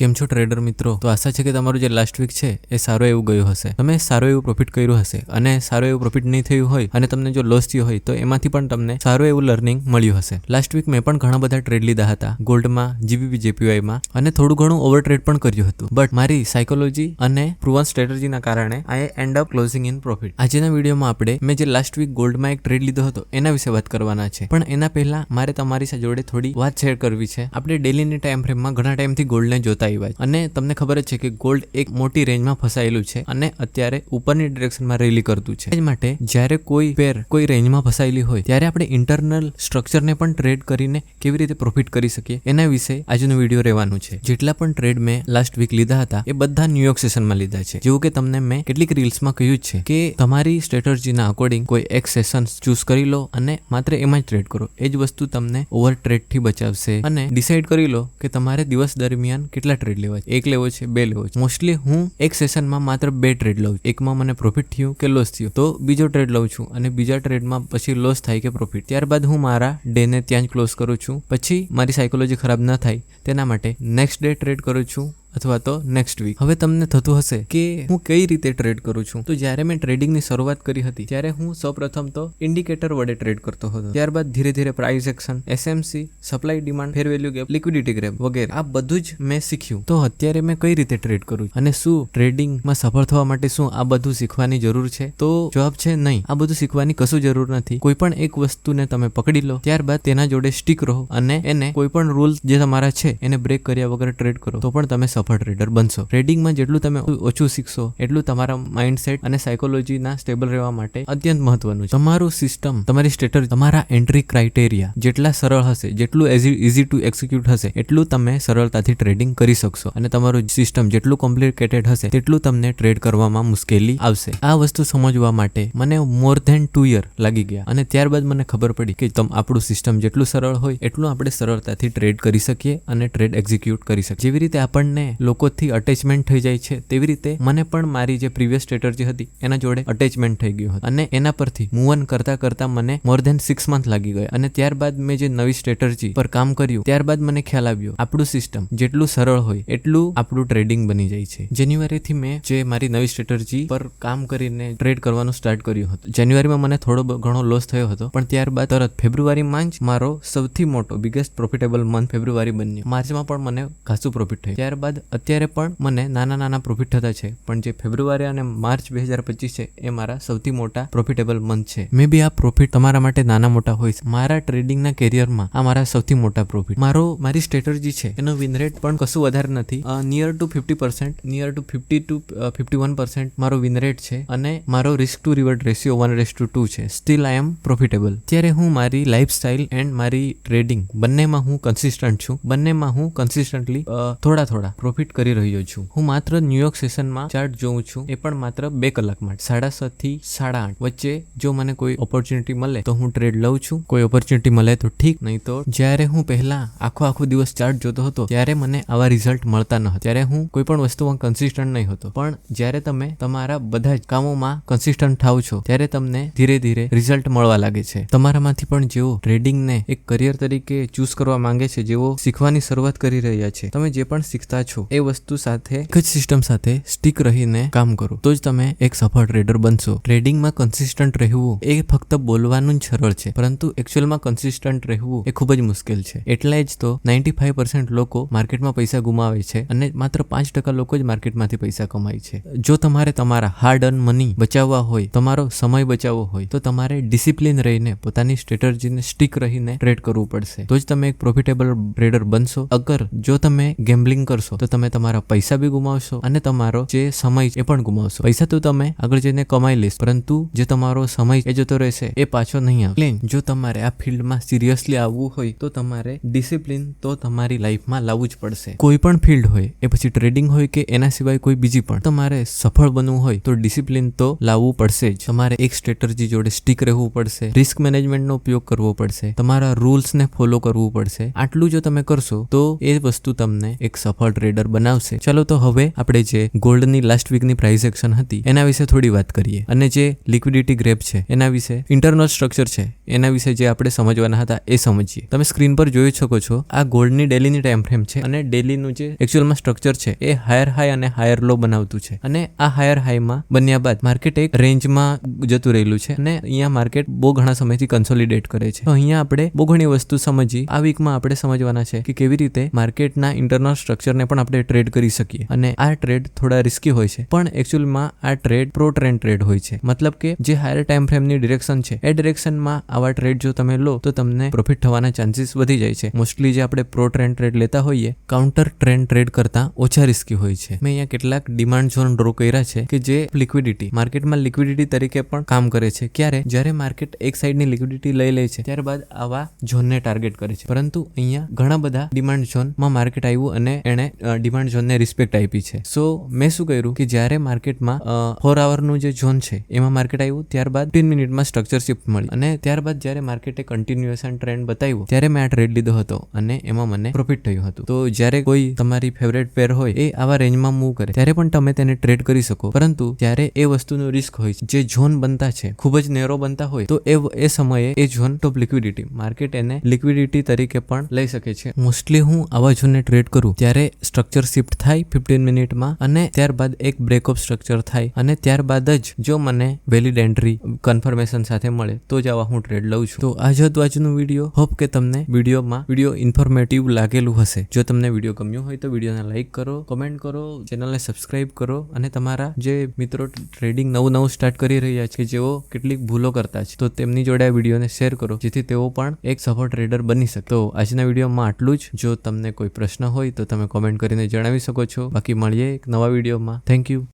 કેમ છો ટ્રેડર મિત્રો? તો આશા છે કે તમારું જે લાસ્ટ વીક છે, એ સારું એવું ગયું હશે. તમે સારું એવું પ્રોફિટ કર્યું હશે અને સારું એવું પ્રોફિટ નહીં થયું હોય અને તમને જો લોસ થયો હોય, તો એમાંથી પણ તમને સારું એવું લર્નિંગ મળ્યું હશે. લાસ્ટ વીક મેં પણ ઘણા બધા ટ્રેડ લીધા હતા. ગોલ્ડમાં, જીબીપી જેપીવાયમાં અને થોડું ઘણું ઓવર ટ્રેડ પણ કર્યું હતું. બટ મારી સાયકોલોજી અને પ્રુવન સ્ટ્રેટેજીના કારણે I end up closing in profit આજના વિડીયોમાં આપણે, મેં જે લાસ્ટ વીક ગોલ્ડમાં એક ટ્રેડ લીધો હતો, એના વિશે વાત કરવાના છે. પણ એના પહેલા મારે તમારી જોડે થોડી વાત શેર કરવી છે. આપણે ડેલીની ટાઈમ ફ્રેમમાં ઘણા ટાઈમથી ગોલ્ડને જોતા આવ્યા છે. અને તમને ખબર જ છે કે ગોલ્ડ એક મોટી રેન્જમાં ફસાયેલું છે અને અત્યારે ઉપરની ડિરેક્શનમાં રેલી કરતું છે. એ માટે જ્યારે કોઈ પેર કોઈ રેન્જમાં ફસાયેલી હોય, ત્યારે આપણે ઇન્ટરનલ સ્ટ્રક્ચરને પણ ટ્રેડ કરીને કેવી રીતે પ્રોફિટ કરી શકીએ? એના વિશે આજનો વીડિયો રહેવાનું છે. જેટલા પણ ટ્રેડ મેં લાસ્ટ વીક લીધા હતા, એ બધા ન્યુયોર્ક સેશનમાં લીધા છે. જેવું કે તમને મેં કેટલીક રીલ્સમાં કહ્યું છે કે તમારી સ્ટ્રેટર્જીના અકોર્ડિંગ કોઈ એક સેશન ચૂઝ કરી લો અને માત્ર એમાં જ ટ્રેડ કરો. એ જ વસ્તુ તમને ઓવર ટ્રેડથી બચાવશે અને ડિસાઇડ કરી લો કે તમારે દિવસ દરમિયાન કેટલા ટ્રેડ લેવા છે. એક લેવો છે, બે લેવો છે. મોસ્ટલી હું એક સેશનમાં માત્ર બે ટ્રેડ લઉં છું. એકમાં મને પ્રોફિટ થયું કે લોસ થયું. તો બીજો ટ્રેડ લઉં છું અને બીજા ટ્રેડમાં પછી લોસ થાય કે પ્રોફિટ ત્યારબાદ હું મારા ડેને ત્યાં જ ક્લોઝ કરું છું. પછી મારી સાયકોલોજી ખરાબ ન થાય તેના માટે નેક્સ્ટ ડે ટ્રેડ કરું છું. અથવા તો નેક્સ્ટ વીક હવે તમને થતું હશે કે હું કઈ રીતે ટ્રેડ કરું છું. તો જ્યારે મેં ટ્રેડિંગની શરૂઆત કરી હતી, ત્યારે હું સૌપ્રથમ તો ઇન્ડિકેટર વડે ટ્રેડ કરતો હતો. ત્યારબાદ ધીરે ધીરે price action SMC supply demand fair value gap liquidity grab વગેરે. આ બધું જ મેં શીખ્યું. તો અત્યારે મેં કઈ રીતે ટ્રેડ કરું અને શું ટ્રેડિંગમાં સફળ થવા માટે શું આ બધું શીખવાની જરૂર છે? તો જવાબ છે નહીં. આ બધું શીખવાની કશું જરૂર નથી. કોઈ પણ એક વસ્તુને તમે પકડી લો, ત્યારબાદ તેના જોડે સ્ટીક રહો અને એને કોઈ પણ રૂલ જે તમારા છે, એને બ્રેક કર્યા વગર ટ્રેડ કરો. તો પણ તમે સફળ ટ્રેડર બનશો. ટ્રેડિંગમાં જેટલું તમે ઓછું શીખશો, એટલું તમારા માઇન્ડસેટ અને સાયકોલોજીના સ્ટેબલ રહેવા માટે અત્યંત મહત્વનું છે. તમારું સિસ્ટમ તમારી સ્ટેટર તમારા એન્ટ્રી ક્રાઇટેરિયા જેટલા સરળ હશે, જેટલું ઇઝી ટુ એક્ઝિક્યુટ હશે, એટલું તમે સરળતાથી ટ્રેડિંગ કરી શકશો. અને તમારું સિસ્ટમ જેટલું કોમ્પ્લિકેટેડ હશે, તેટલું તમને ટ્રેડ કરવામાં મુશ્કેલી આવશે. આ વસ્તુ સમજવા માટે મને મોર ધેન ટુ યર લાગી ગયા. અને ત્યારબાદ મને ખબર પડી કે તમ, આપણું સિસ્ટમ જેટલું સરળ હોય, એટલું આપણે સરળતાથી ટ્રેડ કરી શકીએ અને ટ્રેડ એક્ઝિક્યુટ કરી શકીએ. જેવી રીતે આપણને લોકોથી અટેચમેન્ટ થઈ જાય છે. તેવી રીતે મને પણ મારી જે પ્રીવિયસ સ્ટ્રેટર્જી હતી, એના જોડે અટેચમેન્ટ થઈ ગયું હતું. અને એના પરથી મૂવ ઓન કરતા કરતા મને મોર ધેન સિક્સ મંથ લાગી ગયા. અને ત્યારબાદ મેં જે નવી સ્ટ્રેટર્જી પર કામ કર્યું, ત્યારબાદ મને ખ્યાલ આવ્યો, આપણું સિસ્ટમ જેટલું સરળ હોય, એટલું આપણું ટ્રેડિંગ બની જાય છે. જાન્યુઆરીથી મેં જે મારી નવી સ્ટ્રેટર્જી પર કામ કરીને ટ્રેડ કરવાનું સ્ટાર્ટ કર્યું હતું. જાન્યુઆરીમાં મને થોડો ઘણો લોસ થયો હતો, પણ ત્યારબાદ તરત ફેબ્રુઆરીમાં જ મારો સૌથી મોટો બિગેસ્ટ પ્રોફિટેબલ મંથ ફેબ્રુઆરી બન્યો. માર્ચમાં પણ મને ખાસું પ્રોફિટ થયું. ત્યારબાદ અત્યારે પણ મને નાના નાના પ્રોફિટ થતા છે. પણ જે ફેબ્રુઆરી અને માર્ચ બે હજાર પચીસ છે, એ મારા સૌથી મોટા પ્રોફિટેબલ મંથ છે. મે બી આ પ્રોફિટ તમારા માટે નાના મોટા હોય. મારા ટ્રેડિંગના કેરિયરમાં આ મારા સૌથી મોટા પ્રોફિટ મારો, મારી સ્ટ્રેટર્જી છે, એનો વિન રેટ પણ કશું વધારે નથી. Near to fifty percent near to fifty two fifty one percent મારો વિન રેટ છે અને મારો risk to reward ratio one race to two છે. સ્ટીલ આઈ એમ પ્રોફિટેબલ ત્યારે હું મારી લાઈફ સ્ટાઇલ એન્ડ મારી ટ્રેડિંગ બંનેમાં હું કન્સિસ્ટન્ટ છું. બંનેમાં હું કન્સિસ્ટન્ટલી થોડા થોડા પ્રોફિટ કરી રહ્યો છું. હું માત્ર ન્યુયોર્ક સેશનમાં ચાર્ટ જોઉં છું. એ પણ માત્ર બે કલાક માટે. સાડા છ થી સાડા આઠ વચ્ચે જો મને કોઈ ઓપોર્ચ્યુનિટી મળે તો હું ટ્રેડ લઉં છું. કોઈ ઓપોર્ચ્યુનિટી મળે તો ઠીક, નહીં તો જ્યારે હું પહેલા આખો આખો દિવસ ચાર્ટ જોતો હતો, ત્યારે મને આવા રિઝલ્ટ મળતા ન હતા. ત્યારે હું કોઈ પણ વસ્તુમાં કન્સિસ્ટન્ટ નહીં હતો. પણ જ્યારે તમે તમારા બધા જ કામોમાં કન્સિસ્ટન્ટ થાવ છો, ત્યારે તમને ધીરે ધીરે રિઝલ્ટ મળવા લાગે છે. તમારામાંથી પણ જેઓ ટ્રેડિંગને એક કરિયર તરીકે ચૂઝ કરવા માંગે છે, જેઓ શીખવાની શરૂઆત કરી રહ્યા છે, તમે જે પણ શીખતા છો એ વસ્તુ સાથે, એક જ સિસ્ટમ સાથે સ્ટીક રહીને કામ કરો. તો જ તમે એક સફળ ટ્રેડર બનશો. ટ્રેડિંગમાં કન્સિસ્ટન્ટ રહેવું એ ફક્ત બોલવાનું જ સરળ છે. પરંતુ એકચ્યુઅલમાં કન્સિસ્ટન્ટ રહેવું એ ખૂબ જ મુશ્કેલ છે. એટલે જ તો નાઇન્ટી ફાઈવ પર્સન્ટ લોકો માર્કેટમાં પૈસા ગુમાવે છે અને માત્ર પાંચ ટકા લોકો જ માર્કેટમાંથી પૈસા કમાય છે. જો તમારે તમારા હાર્ડ અર્ન મની બચાવવા હોય, તમારો સમય બચાવવો હોય, તો તમારે ડિસિપ્લિન રહીને પોતાની સ્ટ્રેટર્જીને સ્ટીક રહીને ટ્રેડ કરવું પડશે. તો જ તમે એક પ્રોફિટેબલ ટ્રેડર બનશો. અગર જો તમે ગેમ્બલિંગ કરશો તો તમે તમારા પૈસા બી ગુમાવશો અને તમારો જે સમય એ પણ ગુમાવશો. પૈસા તો તમે આગળ જઈને કમાઈ લેશો, પરંતુ જે તમારો સમય એ જતો રહેશે, એ પાછો નહીં આવે. જો તમારે આ ફિલ્ડમાં સિરિયસલી આવવું હોય, તો તમારે ડિસિપ્લિન તો તમારી લાઈફમાં લાવવું જ પડશે. કોઈ પણ ફિલ્ડ હોય, એ પછી ટ્રેડિંગ હોય કે એના સિવાય કોઈ બીજી પણ, તમારે સફળ બનવું હોય, તો ડિસિપ્લિન તો લાવવું પડશે જ. તમારે એક સ્ટ્રેટર્જી જોડે સ્ટીક રહેવું પડશે. રિસ્ક મેનેજમેન્ટનો ઉપયોગ કરવો પડશે. તમારા રૂલ્સને ફોલો કરવું પડશે. આટલું જો તમે કરશો, તો એ વસ્તુ તમને એક સફળ ટ્રેડર ટ્રેડર બનાવશે. ચલો તો હવે આપણે જે ગોલ્ડની લાસ્ટ વીકની પ્રાઇસ એક્શન હતી, એના વિશે થોડી વાત કરીએ. અને જે લિક્વિડિટી ગ્રેપ છે, એના વિશે ઇન્ટરનલ સ્ટ્રક્ચર છે, એના વિશે જે આપણે સમજવાના હતા એ સમજીએ. તમે સ્ક્રીન પર જોઈ શકો છો, આ ગોલ્ડની ડેલીની ટાઈમ ફ્રેમ છે અને ડેલીનું જે એકચ્યુઅલમાં સ્ટ્રક્ચર છે, એ હાયર હાઈ અને હાયર લો બનાવતું છે. અને આ હાયર હાઈમાં બન્યા બાદ માર્કેટ એક રેન્જમાં જતું રહેલું છે અને અહીંયા માર્કેટ બહુ ઘણા સમયથી કન્સોલિડેટ કરે છે. અહીંયા આપણે બહુ ઘણી વસ્તુ સમજી, આ વીકમાં આપણે સમજવાના છે કે કેવી રીતે માર્કેટના ઇન્ટરનલ સ્ટ્રક્ચરને પણ આપણે ટ્રેડ કરી શકીએ. અને આ ટ્રેડ થોડા રિસ્કી હોય છે. પણ એકચ્યુઅલમાં આ ટ્રેડ પ્રો ટ્રેન્ડ ટ્રેડ હોય છે. મતલબ કે જે હાયર ટાઈમ ફ્રેમની ડિરેક્શન છે, એ ડિરેક્શનમાં આવા ટ્રેડ જો તમે લો, તો તમને પ્રોફિટ થવાના ચાન્સીસ વધી જાય છે. મોસ્ટલી જે આપણે પ્રો ટ્રેન્ડ ટ્રેડ લેતા હોઈએ કાઉન્ટર ટ્રેન્ડ ટ્રેડ કરતાં ઓછા રિસ્કી હોય છે. મેં અહીંયા કેટલાક ડિમાન્ડ ઝોન ડ્રો કર્યા છે કે જે લિક્વિડિટી માર્કેટમાં લિક્વિડિટી તરીકે પણ કામ કરે છે. ક્યારે? જ્યારે માર્કેટ એક સાઈડની લિક્વિડિટી લઈ લે છે, ત્યારબાદ આવા ઝોનને ટાર્ગેટ કરે છે. પરંતુ અહીંયા ઘણા બધા ડિમાન્ડ ઝોનમાં માર્કેટ આવ્યું અને એણે ડિમાન્ડ ઝોનને રિસ્પેક્ટ આપી છે. સો મેં શું કર્યું કે જ્યારે માર્કેટમાં ફોર આવરનું જે ઝોન છે, એમાં માર્કેટ આવ્યું, ત્યારબાદ ફિફ્ટીન મિનિટમાં સ્ટ્રક્ચર શિફ્ટ મળી. અને ત્યારબાદ જ્યારે માર્કેટે કન્ટિન્યુએશન ટ્રેન્ડ બતાવ્યું, ત્યારે મેં આ ટ્રેડ લીધો હતો અને એમાં મને પ્રોફિટ થયું હતું. તો જ્યારે કોઈ તમારી ફેવરેટ પેર હોય, એ આવા રેન્જમાં મૂવ કરે, ત્યારે પણ તમે તેને ટ્રેડ કરી શકો. પરંતુ ત્યારે એ વસ્તુનો રિસ્ક હોય છે જે ઝોન બનતા છે, ખૂબ જ નેરો બનતા હોય, તો એ એ સમયે એ ઝોન ટોપ લિક્વિડિટી માર્કેટ એને લિક્વિડિટી તરીકે પણ લઈ શકે છે. મોસ્ટલી હું આવા ઝોનને ટ્રેડ કરું, ત્યારે સ્ટ્રક્ચર શિફ્ટ થાય ફિફ્ટીન મિનિટમાં અને ત્યારબાદ એક બ્રેકઅપ સ્ટ્રક્ચર થાય અને ત્યારબાદ જ જો મને વેલિડ એન્ટ્રી કન્ફર્મેશન સાથે મળે, તો જ આવા હું ટ્રેડ લઉં છું. તો આ જ હતું આજનું વીડિયો હોપ કે તમને વિડીયોમાં વીડિયો ઇન્ફોર્મેટિવ લાગેલું હશે. જો તમને વીડિયો ગમ્યો હોય તો વિડીયોને લાઇક કરો કમેન્ટ કરો ચેનલને સબસ્ક્રાઇબ કરો અને તમારા જે મિત્રો ટ્રેડિંગ નવું નવું સ્ટાર્ટ કરી રહ્યા છે જેઓ કેટલીક ભૂલો કરતા છે, તો તેમની જોડે આ વિડીયોને શેર કરો, જેથી તેઓ પણ એક સફળ ટ્રેડર બની શકે. તો આજના વિડીયોમાં આટલું જ. જો તમને કોઈ પ્રશ્ન હોય તો તમે કોમેન્ટ કરીને જણાવી શકો છો. બાકી મળીએ એક નવા વિડીયોમાં. Thank you